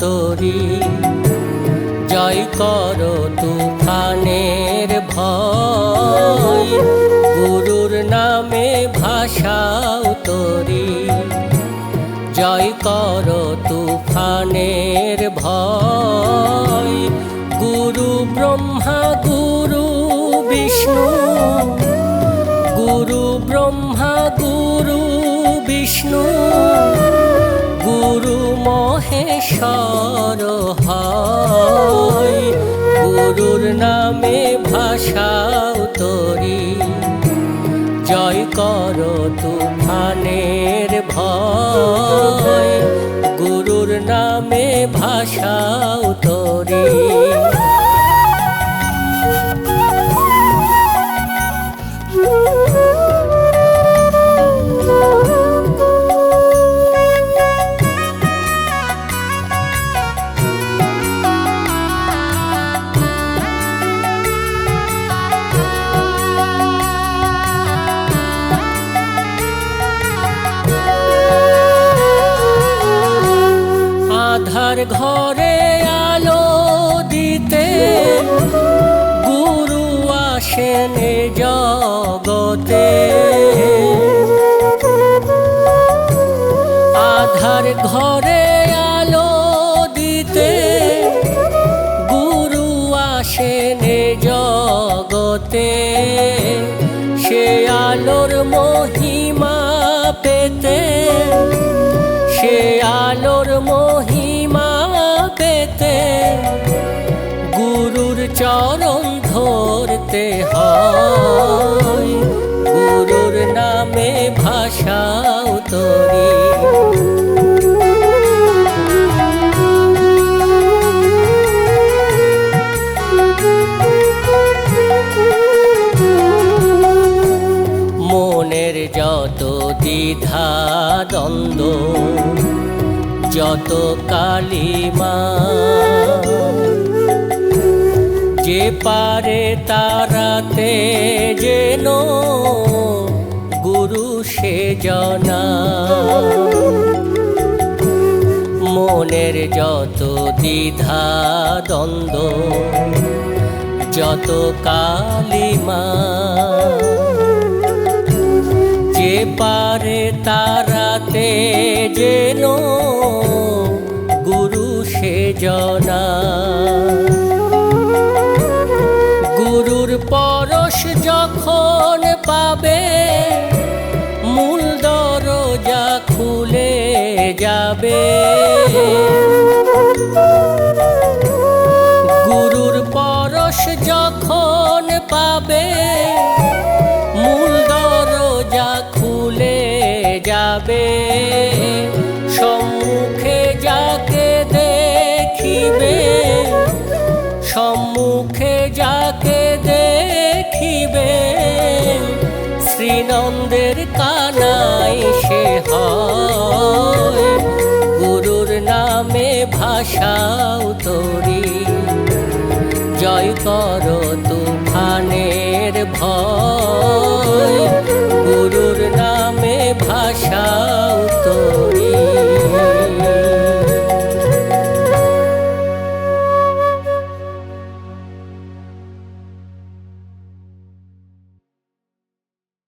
তরি। জয় কর তুফানের ভয়। গুরুর নামে ভাষাও তরি। জয় কর তুফানের ভয়। গুরু ব্রহ্মা, গুরু বিষ্ণু। গুরু ব্রহ্মা, গুরু বিষ্ণু। গুরু মহেশ্বর হয়। গুরুর নামে ভাষাও তরি। জয় কর তুফানের ভয়। গুরুর নামে ভাষাও তরি। আধার ঘরে আলো দিতে গুরু আসেন জগতে। আধার ঘরে আলো দিতে গুরু আসেন জগতে। সে আলোর মহিমা পেতে, সে আলোর মহিমা পেতে গুরুর চরণ ধরতে হয়। গুরুর নামে ভাষাও তরি মনের যত দ্বিধা দ্বন্দ্ব যত কালিমা যে পারে তারাতে যেন গুরু সে জনা। মনের যত দ্বিধা, দ্বন্দ্ব, যত কালিমা জনা গুরুর পরশ যখন পাবে, মূল দরজা খুলে যাবে। গুরুর পরশ যখন পাবে, মূল দরজা খুলে যাবে। শ্রীনন্দের কানাই সে গুরুর নামে ভাষাও তরি। জয় কর তুফানের ভয়।